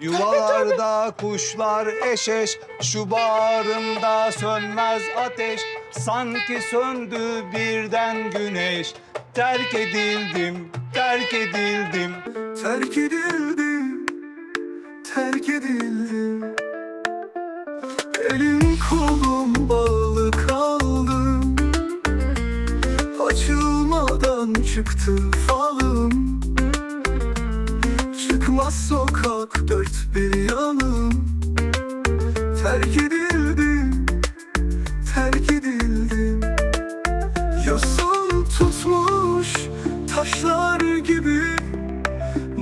Yuvalarda kuşlar eşeş, şu bağrımda sönmez ateş. Sanki söndü birden güneş. Terk edildim, terk edildim. Terk edildim, terk edildim Elim kolum bağlı kaldım Açılmadan çıktı falım Çıkmaz sokak dört bir yanım. Terk edildim, terk edildim Yosun tutmuş taşlar gibi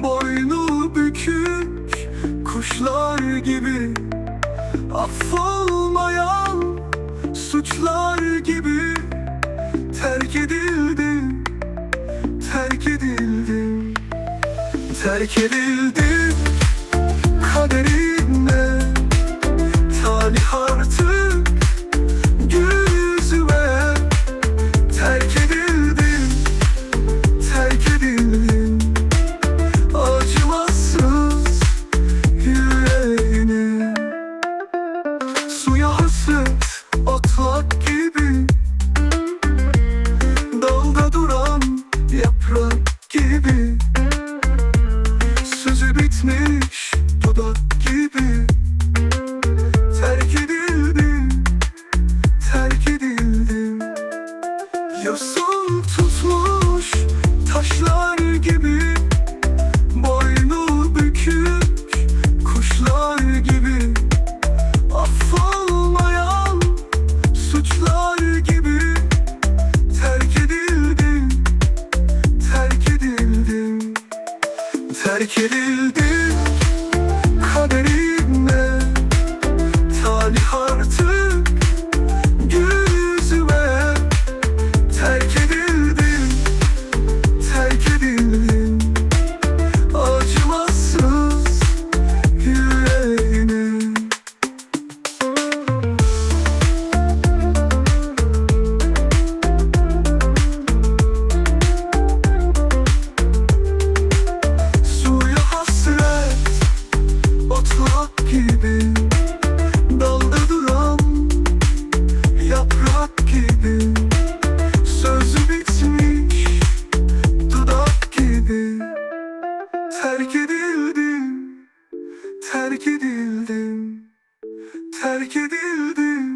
Boynu bükük kuşlar gibi. Affolmayan suçlar gibi Terk edildim, Terk edildim kaderine Talih artık yüzüme Terk edildim, terk edildim acımasız yüreğine. Suya hasret otlak gibi. Dalda duran yaprak gibi Sözü bitmiş dudak Terk edildim kaderimle Talihar edildim. Terk edildim.